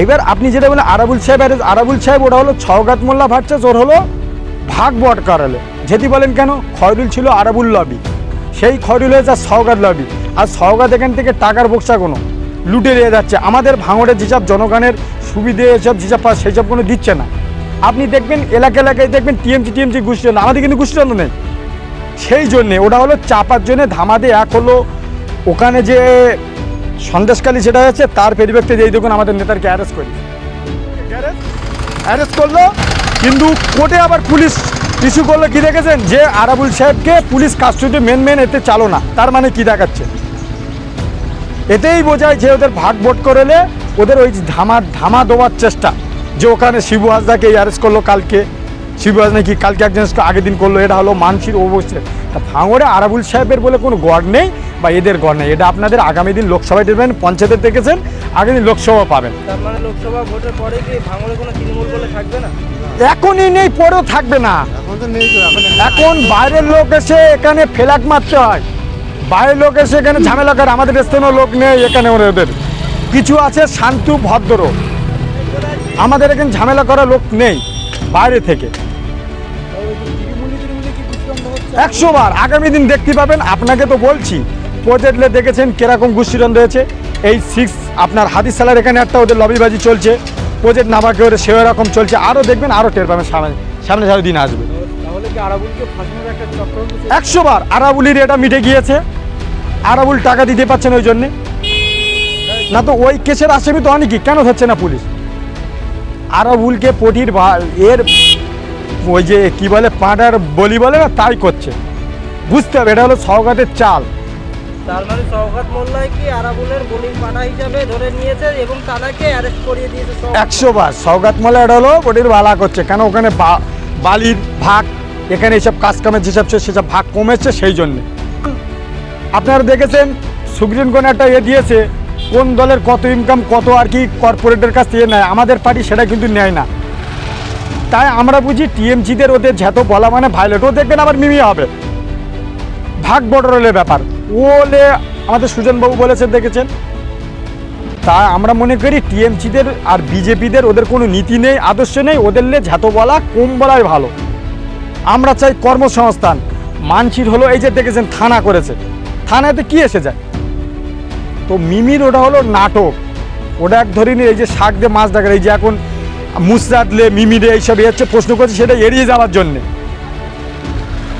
এইবার আপনি যেটা বলেন আরাবুল সাহেব আর আরাবুল সাহেব, ওটা হলো ছওগাত মোল্লা ভাটচাষ ওর হলো ভাগ বট করালে। যেটি বলেন কেন? খয়রুল ছিল আরাবুল লবি। সেই খয়রুল হয়েছে আর সওগাত লবি। আর সওগাত এখান থেকে টাকার বক্সা কোনো? লুটে নিয়ে যাচ্ছে। আমাদের ভাঙড়ের যেসব জনগণের সুবিধে এসব যেসব পায় সেই সব কোনো দিচ্ছে না। আপনি দেখবেন, এলাকা এলাকায় দেখবেন, টিএমসি টিএমসি গোষ্ঠীদ্বন্দ্ব আমাদের কিন্তু গোষ্ঠীদ্বন্দ্ব নেই। সেই জন্যে, ওটা হলো চাপার জন্যে ধামাদে এক হলো। ওখানে যে সন্দেশকালী সেটা হচ্ছে তার পরিপ্রেক্ষিতে এই দেখুন আমাদের নেতারকে অ্যারেস্ট করি। অ্যারেস্ট করল, কিন্তু কোর্টে আবার পুলিশ ইস্যু করল, কি দেখেছেন? যে আরাবুল সাহেবকে পুলিশ কাস্টডি মেন মেন এতে চালো না। তার মানে কি দেখাচ্ছে? এতেই বোঝায় যে ওদের ভাগ ভোট করেলে ওদের ওই ধামা ধামা দেওয়ার চেষ্টা, যে ওখানে শিবু হাজদাকে অ্যারেস্ট করল কালকে। শিবু হাজদা কি কালকে একজন আগের দিন করল এটা হলো মানসির অবশ্যই তা ভাঙড়ে আরাবুল সাহেবের বলে কোনো গড় নেই বা এদের গড় নেই এটা আপনাদের আগামী দিন লোকসভায় দেখবেন পঞ্চায়েতের দেখেছেন আগামী দিন লোকসভা পাবেন। মানে লোকসভা ভোটের পরে কি ভাঙড়ে কোনো তৃণমূল বলে থাকবে না? এখনই নেই পরেও থাকবে না। এখন তো নেই তো এখন এখন বাইরের লোক এসে এখানে ফেলাক মারতে হয়। বাইরের লোক এসে এখানে ঝামেলা করে আমাদের স্থানীয় লোক নেই এখানে ওদের। কিছু আছে শান্তু ভদ্র। আমাদের এখানে ঝামেলা করা লোক নেই বাইরে থেকে। একশো বার আগামী দিন দেখতে পাবেন, আপনাকে তো বলছি প্রজেক্টলে দেখেছেন কীরকম গোষ্ঠীদ্বন্দ্ব হয়েছে। এই সিক্স আপনার হাদিস সালার এখানে একটা ওদের লবিবাজি চলছে প্রজেক্ট নামাকে ওদের সেও রকম চলছে। আরও দেখবেন আরও টের পাবেন, সামনে সামনে সামনে দিন আসবে? একশো বার আরাবুলির এটা মিটে গিয়েছে, আরাবুল টাকা দিতে পারছেন ওই জন্যে। না তো ওই কেসের আসামি তো অনেকই, কেন ধরছে না পুলিশ? আরাবুলকে পটির এর ওই যে কি বলে পাঁটার বলি বলে না তাই করছে। বুঝতে হবে এটা হলো সওগাতের চাল। তার মানে সৌগাত মোল্লাই কি আরাবুলের বলির পাঠা হিসাবে ধরে নিয়েছে এবং তাদেরকে অ্যারেস্ট করিয়ে দিয়েছে একশো বার। সওগাত মোলা এটা হলো পটির বালা করছে। কেন ওখানে বালির ভাগ এখানে এইসব কাজ কামের যেসব সেসব ভাগ কমেছে সেই জন্যে। আপনারা দেখেছেন সুপ্রিম কোর্ট একটা ইয়ে দিয়েছে কোন দলের কত ইনকাম কত আর কি কর্পোরেটের কাছ থেকে নেয়। আমাদের পার্টি সেটা কিন্তু নেয় না। তাই আমরা বুঝি টিএমসিদের ওদের যত বলা মানে ভাইলেট ও দেখবেন আবার মিমি হবে। ভাগ বটরের ব্যাপার। ওলে আমাদের সুজনবাবু বলেছেন, দেখেছেন? তা আমরা মনে করি টিএমসিদের আর বিজেপিদের ওদের কোনো নীতি নেই, আদর্শ নেই, ওদের লে ঝাত বলা, কম বলাই ভালো। আমরা চাই কর্মসংস্থান। মানসির হলো এই যে দেখেছেন, থানা করেছে। থানাতে কি এসে যায়? তো মিমির ওটা হলো নাটক। ওটা এক ধরিনি এই যে শাক দিয়ে মাছ ডাকার, এই যে এখন মুসরাতলে মিমিরে এইসব হচ্ছে প্রশ্ন করছে, সেটা এড়িয়ে যাওয়ার জন্যে।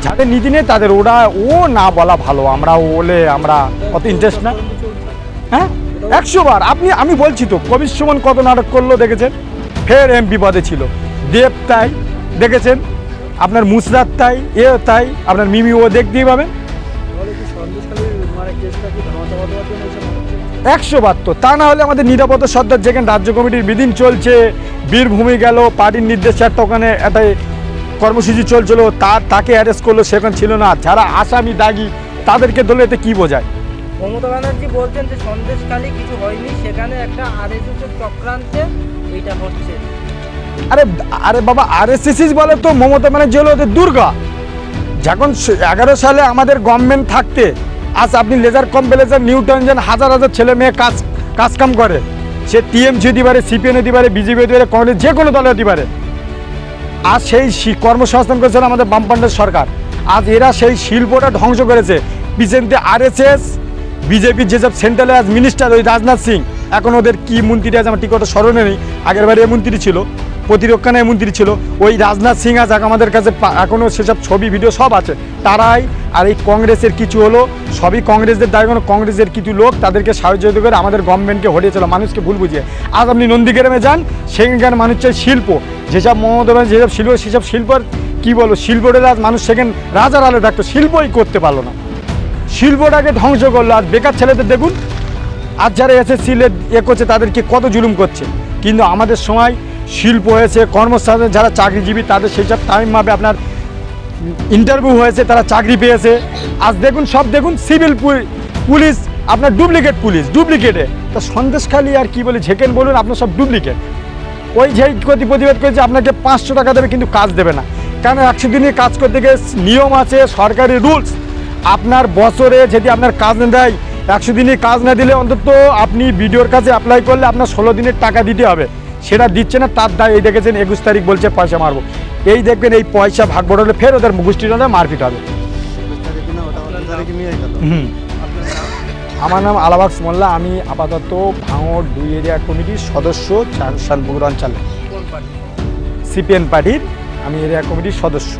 যাদের নীতি নেই, তাদের ওরা, ও না বলা ভালো। আমরা ওলে আমরা অত ইন্টারেস্ট না। হ্যাঁ? একশো বার। আপনি, আমি বলছি তো, কবির সুমন কত নাটক করল দেখেছেন? ফের এমপি পদে ছিল। দেব তাই, দেখেছেন? আপনার মুসরাত তাই, এ তাই, আপনার মিমি ও দেখতেই পাবেন। একশো বার তো তা না হলে আমাদের নিরাপত্তা সর্দার যেখানে রাজ্য কমিটির মিটিং চলছে। বীরভূমি গেল পার্টির নির্দেশে একটা ওখানে একটা কর্মসূচি চলছিল তার তাকে অ্যারেস্ট করল সেখানে ছিল না। যারা আসামি দাগি তাদেরকে দলে এতে কী বোঝায়? মমতা ব্যানার্জি বলছেন যে সন্দেশখালী কিছু হয়নি সেখানে একটা আরএসএস এর চক্রান্তে এইটা হচ্ছে। আরে আরে বাবা আরএসএসিস বলে তো মমতা ব্যানার্জি হলো ওদের দুর্গা। যখন এগারো সালে আমাদের গভর্নমেন্ট থাকতে, আজ আপনি লেজার কম্পেলেজার নিউটন যেন হাজার হাজার ছেলে মেয়ে কাজ কাজ কাম করে। সে টিএমসি হতে পারে সিপিএম হতে পারে বিজেপি হতে পারে কংগ্রেস যে কোনো দলে হতে পারে। আজ সেই কর্মসংস্থান করেছিল আমাদের বামপান্ডের সরকার। আজ এরা সেই শিল্পটা ধ্বংস করেছে। পিছনতে আরএসএস বিজেপির যেসব সেন্ট্রালে আজ মিনিস্টার ওই রাজনাথ সিং। এখন ওদের কি মন্ত্রী আছে, আমার ঠিক কথা স্মরণে নেই। আগের বারে এ মন্ত্রী ছিল। প্রতিরক্ষা নেই মন্ত্রী ছিল। ওই রাজনাথ সিং আজ আমাদের কাছে এখনও সেসব ছবি, ভিডিও সব আছে। তারাই আর এই কংগ্রেসের কিছু হলো, সবই কংগ্রেসদের দায়, কোনো কংগ্রেসের কিছু লোক তাদেরকে সাহায্য করে আমাদের গভর্নমেন্টকে হরিয়েছিল মানুষকে ভুল বুঝিয়ে। আজ আপনি নন্দীগ্রামে যান, সেখানকার মানুষ চাই শিল্প। যেসব মমতা ব্যানার্জি, যেসব শিল্প, সেসব শিল্পর, কী বলো শিল্পটা আজ মানুষ সেখানে রাজার আলো ডাকতো শিল্পই করতে পারল না। শিল্পটাকে ধ্বংস করল আর বেকার ছেলেদের দেখুন আর যারা এসএসসি এ করছে তাদেরকে কত জুলুম করছে। কিন্তু আমাদের সময় শিল্প হয়েছে, কর্মস্থানে যারা চাকরিজীবী, তাদের সেই সব টাইম ভাবে আপনার ইন্টারভিউ হয়েছে, তারা চাকরি পেয়েছে। আজ দেখুন, সব দেখুন সিভিল পুলিশ আপনার ডুপ্লিকেট পুলিশ ডুপ্লিকেটে তো সন্দেশখালী আর কি বলে ঝেকেন বলুন, আপনার সব ডুপ্লিকেট ওই যেই ক্ষতি প্রতিবাদ করেছে, আপনাকে পাঁচশো টাকা দেবে, কিন্তু কাজ দেবে না। কারণ একশো দিনে কাজ করতে গিয়ে নিয়ম আছে, সরকারি রুলস আপনার বছরে যদি আপনার কাজ না দেয়, একশো দিনে কাজ না দিলে অন্তত আপনি ভিডিওর কাছে অ্যাপ্লাই করলে আপনার ষোলো দিনের টাকা দিতে হবে। সেটা দিচ্ছে না তার দায় এই দেখেছেন একুশ তারিখ বলছে পয়সা মারবো। এই দেখবেন এই পয়সা ভাগ বড়লে ফের ওদের গোষ্ঠীর মারপিট হবে। হুম। আমার নাম আলাবাক মোল্লা আমি আপাতত ভাঙর দুই এরিয়া কমিটির সদস্য শানপুকুর অঞ্চলে বগুড়া অঞ্চলে সিপিএন পার্টির আমি এরিয়া কমিটির সদস্য।